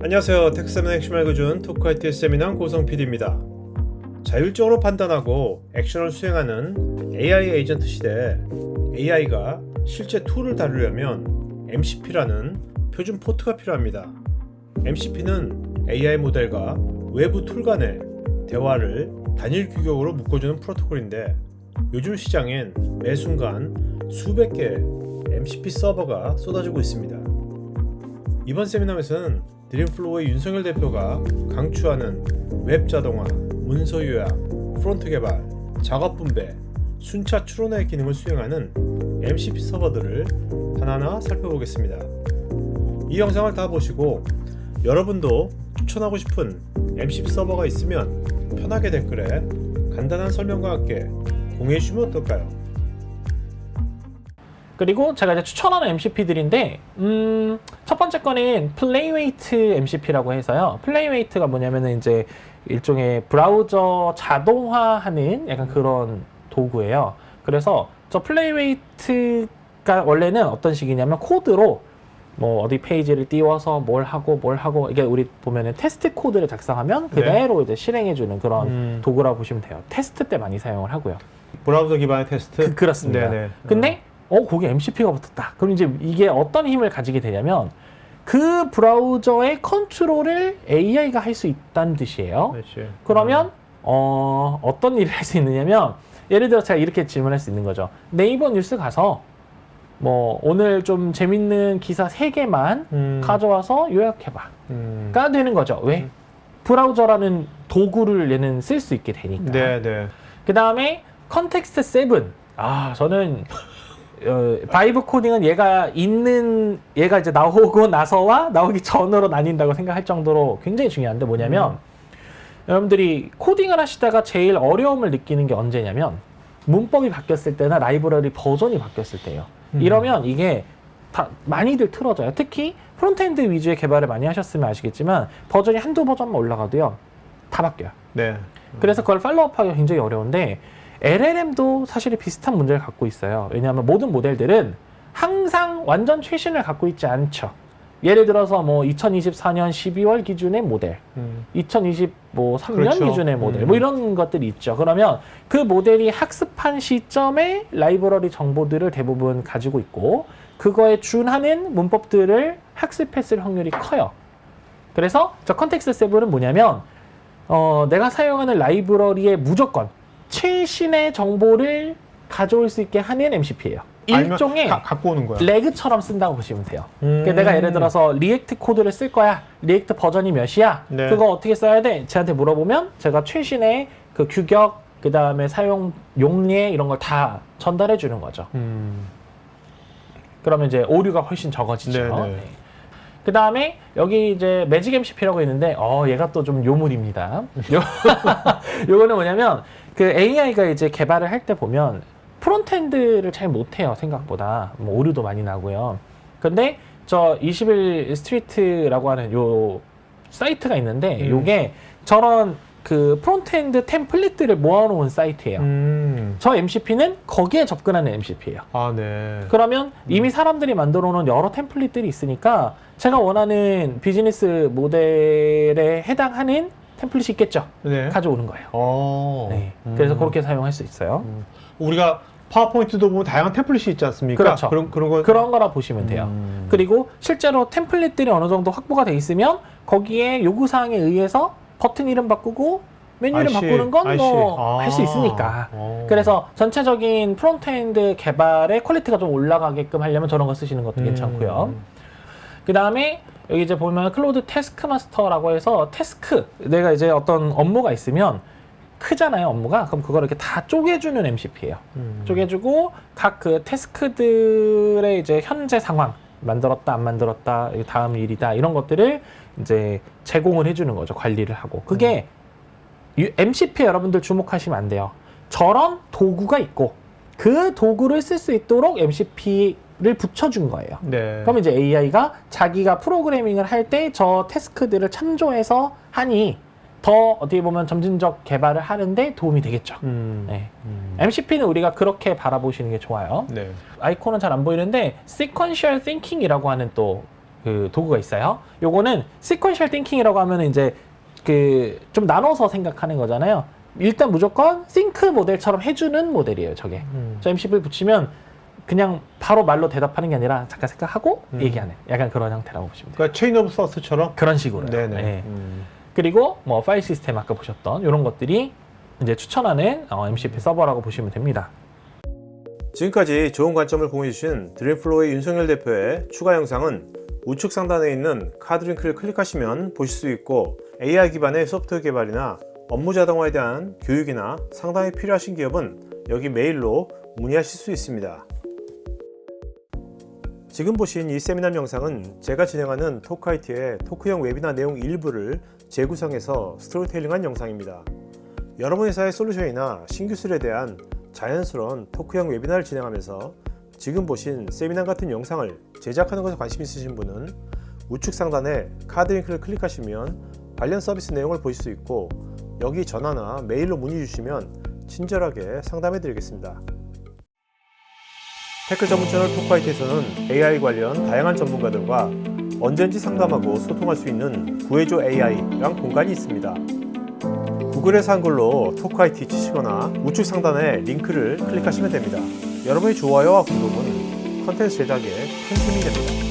안녕하세요. 텍스세미나 핵심 알려준 토크 IT 세미나 고성 PD입니다. 자율적으로 판단하고 액션을 수행하는 AI 에이전트 시대에 AI가 실제 툴을 다루려면 MCP라는 표준 포트가 필요합니다. MCP는 AI 모델과 외부 툴 간의 대화를 단일 규격으로 묶어주는 프로토콜인데 요즘 시장엔 매 순간 수백 개의 MCP 서버가 쏟아지고 있습니다. 이번 세미나에서는 드림플로우의 윤석열 대표가 강추하는 웹 자동화, 문서 요약, 프론트 개발, 작업 분배, 순차 추론의 기능을 수행하는 MCP 서버들을 하나하나 살펴보겠습니다. 이 영상을 다 보시고 여러분도 추천하고 싶은 MCP 서버가 있으면 편하게 댓글에 간단한 설명과 함께 공유해 주시면 어떨까요? 그리고 제가 이제 추천하는 MCP들인데, 음, 첫 번째 거는 플레이웨이트 MCP라고 해서요. 플레이웨이트가 뭐냐면은 이제 일종의 브라우저 자동화하는 약간 그런 도구예요. 그래서 저 플레이웨이트가 원래는 어떤 식이냐면 코드로 뭐 어디 페이지를 띄워서 뭘 하고 뭘 하고 이게 우리 보면은 테스트 코드를 작성하면 그대로 이제 실행해 주는 그런 음. 도구라고 보시면 돼요. 테스트 때 많이 사용을 하고요. 브라우저 기반의 테스트? 그, 그렇습니다. 네네. 근데 어 거기 MCP가 붙었다. 그럼 이제 이게 어떤 힘을 가지게 되냐면 그 브라우저의 컨트롤을 AI가 할 수 있다는 뜻이에요. 그렇지. 그러면 어 어떤 일을 할 수 있느냐면 예를 들어 제가 이렇게 질문할 수 있는 거죠. 네이버 뉴스 가서 뭐 오늘 좀 재밌는 기사 세 개만 음. 가져와서 요약해봐. 음. 가 되는 거죠. 왜? 브라우저라는 도구를 얘는 쓸 수 있게 되니까. 네, 네. 그 다음에 컨텍스트 7. 아, 저는 어, 바이브 코딩은 얘가 있는 얘가 이제 나오고 나서와 나오기 전으로 나뉜다고 생각할 정도로 굉장히 중요한데 뭐냐면 여러분들이 코딩을 하시다가 제일 어려움을 느끼는 게 언제냐면 문법이 바뀌었을 때나 라이브러리 버전이 바뀌었을 때예요. 음. 이러면 이게 다 많이들 틀어져요. 특히 프론트엔드 위주의 개발을 많이 하셨으면 아시겠지만 버전이 한두 버전만 올라가도요. 다 바뀌어요. 네. 그래서 그걸 팔로우업하기가 굉장히 어려운데 LLM도 사실 비슷한 문제를 갖고 있어요. 왜냐하면 모든 모델들은 항상 완전 최신을 갖고 있지 않죠. 예를 들어서 뭐 2024년 12월 기준의 모델, 음. 2023년 그렇죠. 기준의 모델, 음. 뭐 이런 것들이 있죠. 그러면 그 모델이 학습한 시점에 라이브러리 정보들을 대부분 가지고 있고 그거에 준하는 문법들을 학습했을 확률이 커요. 그래서 저 컨텍스트 7은 뭐냐면 어, 내가 사용하는 라이브러리에 무조건 최신의 정보를 가져올 수 있게 하는 MCP예요. 알면 일종의 가, 갖고 오는 거야. 레그처럼 쓴다고 보시면 돼요. 음. 그러니까 내가 예를 들어서 리액트 코드를 쓸 거야. 리액트 버전이 몇이야? 네. 그거 어떻게 써야 돼? 제한테 물어보면 제가 최신의 그 규격, 그 다음에 사용 용례 이런 걸 다 전달해 주는 거죠. 음. 그러면 이제 오류가 훨씬 적어지죠. 네, 네. 그 다음에 여기 이제 매직 MCP라고 있는데 어 얘가 또 좀 요물입니다. 요 요거는 뭐냐면 그 AI가 이제 개발을 할 때 보면 프론트엔드를 잘 못해요 생각보다 뭐 오류도 많이 나고요. 근데 저 21 스트리트라고 하는 요 사이트가 있는데 음. 요게 저런 그 프론트엔드 템플릿들을 모아놓은 사이트예요. 음. 저 MCP는 거기에 접근하는 MCP예요. 아, 네. 그러면 이미 사람들이 만들어 놓은 여러 템플릿들이 있으니까 제가 원하는 비즈니스 모델에 해당하는 템플릿이 있겠죠. 네. 가져오는 거예요. 어. 네. 음. 그래서 그렇게 사용할 수 있어요. 음. 우리가 파워포인트도 보면 다양한 템플릿이 있지 않습니까? 그렇죠. 그런 그런 거 그런 거라 보시면 돼요. 음. 그리고 실제로 템플릿들이 어느 정도 확보가 돼 있으면 거기에 요구 사항에 의해서 버튼 이름 바꾸고 메뉴 이름. 바꾸는 건뭐 see. 할수 아. 있으니까. 어. 그래서 전체적인 프론트엔드 개발의 퀄리티가 좀 올라가게끔 하려면 저런 거 쓰시는 것도 음. 괜찮고요. 그 다음에 여기 이제 보면 클로드 태스크 마스터라고 해서 태스크 내가 이제 어떤 업무가 있으면 크잖아요 업무가 그럼 그걸 이렇게 다 쪼개주는 MCP예요. 음. 쪼개주고 각 그 태스크들의 이제 현재 상황 만들었다 안 만들었다 다음 일이다 이런 것들을 이제 제공을 해주는 거죠 관리를 하고 그게 유- MCP 여러분들 주목하시면 안 돼요. 저런 도구가 있고 그 도구를 쓸 수 있도록 MCP를 붙여준 거예요. 네. 그럼 이제 AI가 자기가 프로그래밍을 할 때 저 태스크들을 참조해서 하니 더 어떻게 보면 점진적 개발을 하는데 도움이 되겠죠. 음. 네. 음. MCP는 우리가 그렇게 바라보시는 게 좋아요. 네. 아이콘은 잘 안 보이는데 sequential thinking이라고 하는 또 그 도구가 있어요. 요거는 sequential thinking이라고 하면 이제 그 좀 나눠서 생각하는 거잖아요. 일단 무조건 싱크 모델처럼 해주는 모델이에요. 저게. 음. 저 MCP를 붙이면 그냥 바로 말로 대답하는 게 아니라 잠깐 생각하고 음. 얘기하는 약간 그런 형태라고 보시면 돼요. 그러니까 체인 오브 서스처럼. 그런 식으로. 네네. 음. 그리고 뭐 파일 시스템 아까 보셨던 이런 것들이 이제 추천하는 어, MCP 서버라고 보시면 됩니다. 지금까지 좋은 관점을 공유해주신 드림플로의 윤석열 대표의 추가 영상은 우측 상단에 있는 카드 링크를 클릭하시면 보실 수 있고 AI 기반의 소프트웨어 개발이나 업무 자동화에 대한 교육이나 상담이 필요하신 기업은 여기 메일로 문의하실 수 있습니다. 지금 보신 이 세미나 영상은 제가 진행하는 토크아이티의 토크형 웨비나 내용 일부를 재구성해서 스토리텔링한 영상입니다. 여러분 회사의 솔루션이나 신기술에 대한 자연스러운 토크형 웨비나를 진행하면서 지금 보신 세미나 같은 영상을 제작하는 것에 관심 있으신 분은 우측 상단에 카드 링크를 클릭하시면 관련 서비스 내용을 보실 수 있고 여기 전화나 메일로 문의 주시면 친절하게 상담해 드리겠습니다. 테크 전문 채널 토크아이트에서는 AI 관련 다양한 전문가들과 언제든지 상담하고 소통할 수 있는 구해줘 AI란 공간이 있습니다. 구글에서 한글로 토크아이티 치시거나 우측 상단에 링크를 클릭하시면 됩니다. 여러분의 좋아요와 구독은 컨텐츠 제작에 큰 힘이 됩니다.